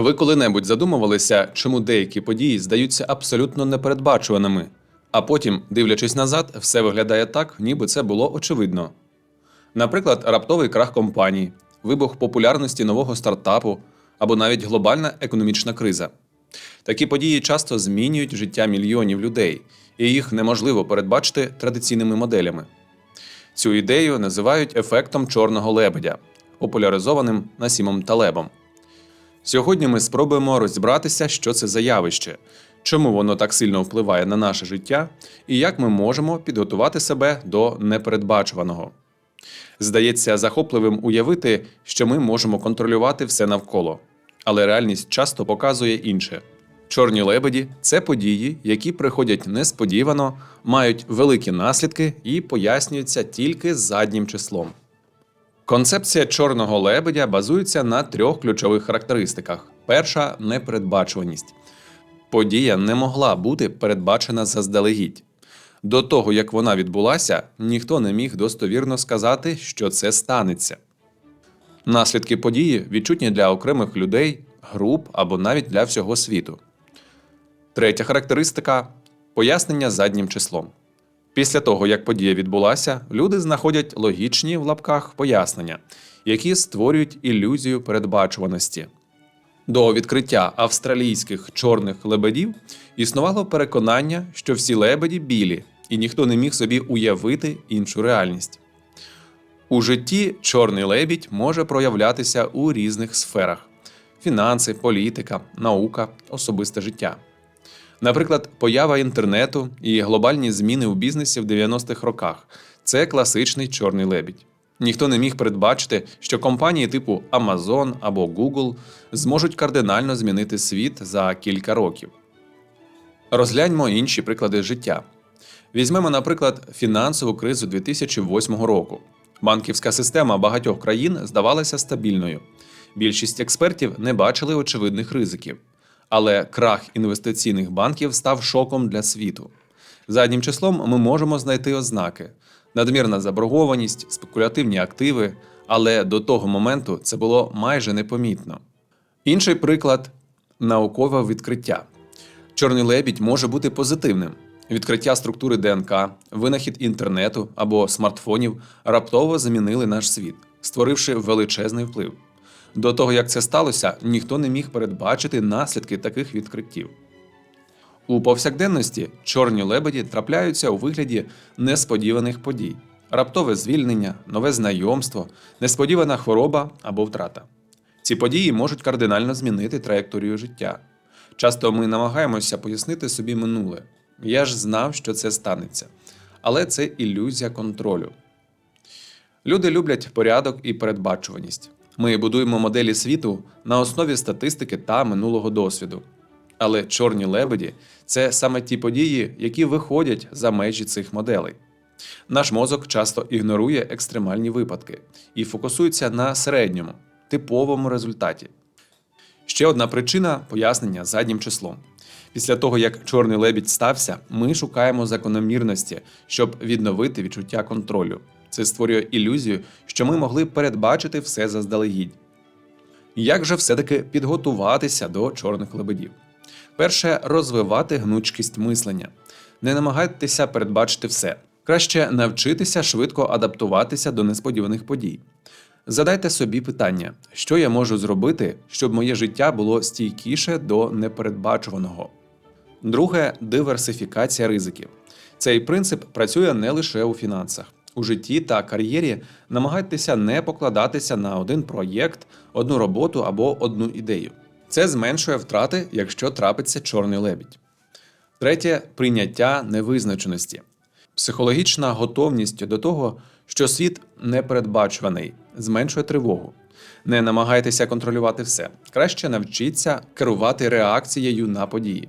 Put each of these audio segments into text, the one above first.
Ви коли-небудь задумувалися, чому деякі події здаються абсолютно непередбачуваними, а потім, дивлячись назад, все виглядає так, ніби це було очевидно. Наприклад, раптовий крах компанії, вибух популярності нового стартапу або навіть глобальна економічна криза. Такі події часто змінюють життя мільйонів людей, і їх неможливо передбачити традиційними моделями. Цю ідею називають ефектом чорного лебедя, популяризованим Насімом Талебом. Сьогодні ми спробуємо розібратися, що це за явище, чому воно так сильно впливає на наше життя і як ми можемо підготувати себе до непередбачуваного. Здається захопливим уявити, що ми можемо контролювати все навколо, але реальність часто показує інше. Чорні лебеді це події, які приходять несподівано, мають великі наслідки і пояснюються тільки заднім числом. Концепція чорного лебедя базується на трьох ключових характеристиках: перша непередбачуваність. Подія не могла бути передбачена заздалегідь. До того, як вона відбулася, ніхто не міг достовірно сказати, що це станеться. Наслідки події відчутні для окремих людей, груп або навіть для всього світу. Третя характеристика пояснення заднім числом. Після того, як подія відбулася, люди знаходять логічні в лапках пояснення, які створюють ілюзію передбачуваності. До відкриття австралійських чорних лебедів існувало переконання, що всі лебеді білі, і ніхто не міг собі уявити іншу реальність. У житті чорний лебідь може проявлятися у різних сферах: фінанси, політика, наука, особисте життя. Наприклад, поява інтернету і глобальні зміни у бізнесі в 90-х роках це класичний чорний лебідь. Ніхто не міг передбачити, що компанії типу Amazon або Google зможуть кардинально змінити світ за кілька років. Розгляньмо інші приклади життя. Візьмемо, наприклад, фінансову кризу 2008 року. Банківська система багатьох країн здавалася стабільною. Більшість експертів не бачили очевидних ризиків. Але крах інвестиційних банків став шоком для світу. Заднім числом ми можемо знайти ознаки: надмірна заборгованість, спекулятивні активи, але до того моменту це було майже непомітно. Інший приклад наукове відкриття. Чорний лебідь може бути позитивним. Відкриття структури ДНК, винахід інтернету або смартфонів раптово замінили наш світ, створивши величезний вплив. До того, як це сталося, ніхто не міг передбачити наслідки таких відкриттів. У повсякденності чорні лебеді трапляються у вигляді несподіваних подій: раптове звільнення, нове знайомство, несподівана хвороба або втрата. Ці події можуть кардинально змінити траєкторію життя. Часто ми намагаємося пояснити собі минуле. Я ж знав, що це станеться. Але це ілюзія контролю. Люди люблять порядок і передбачуваність. Ми будуємо моделі світу на основі статистики та минулого досвіду. Але чорні лебеді це саме ті події, які виходять за межі цих моделей. Наш мозок часто ігнорує екстремальні випадки і фокусується на середньому, типовому результаті. Ще одна причина пояснення заднім числом. Після того, як чорний лебідь стався, ми шукаємо закономірності, щоб відновити відчуття контролю. Це створює ілюзію, що ми могли передбачити все заздалегідь. Як же все-таки підготуватися до чорних лебедів? Перше розвивати гнучкість мислення. Не намагайтеся передбачити все. Краще навчитися швидко адаптуватися до несподіваних подій. Задайте собі питання, що я можу зробити, щоб моє життя було стійкіше до непередбачуваного. Друге диверсифікація ризиків. Цей принцип працює не лише у фінансах. У житті та кар'єрі намагайтеся не покладатися на один проєкт, одну роботу або одну ідею. Це зменшує втрати, якщо трапиться чорний лебідь. Третє прийняття невизначеності. Психологічна готовність до того, що світ непередбачуваний, зменшує тривогу. Не намагайтеся контролювати все. Краще навчіться керувати реакцією на події.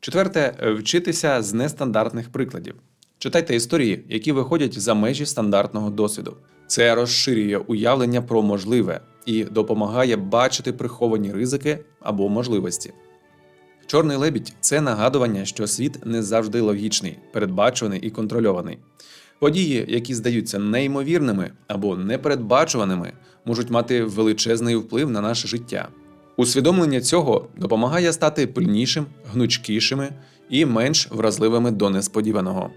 Четверте вчитися з нестандартних прикладів. Читайте історії, які виходять за межі стандартного досвіду. Це розширює уявлення про можливе і допомагає бачити приховані ризики або можливості. Чорний лебідь це нагадування, що світ не завжди логічний, передбачуваний і контрольований. Події, які здаються неймовірними або непередбачуваними, можуть мати величезний вплив на наше життя. Усвідомлення цього допомагає стати пильнішим, гнучкішими і менш вразливими до несподіваного.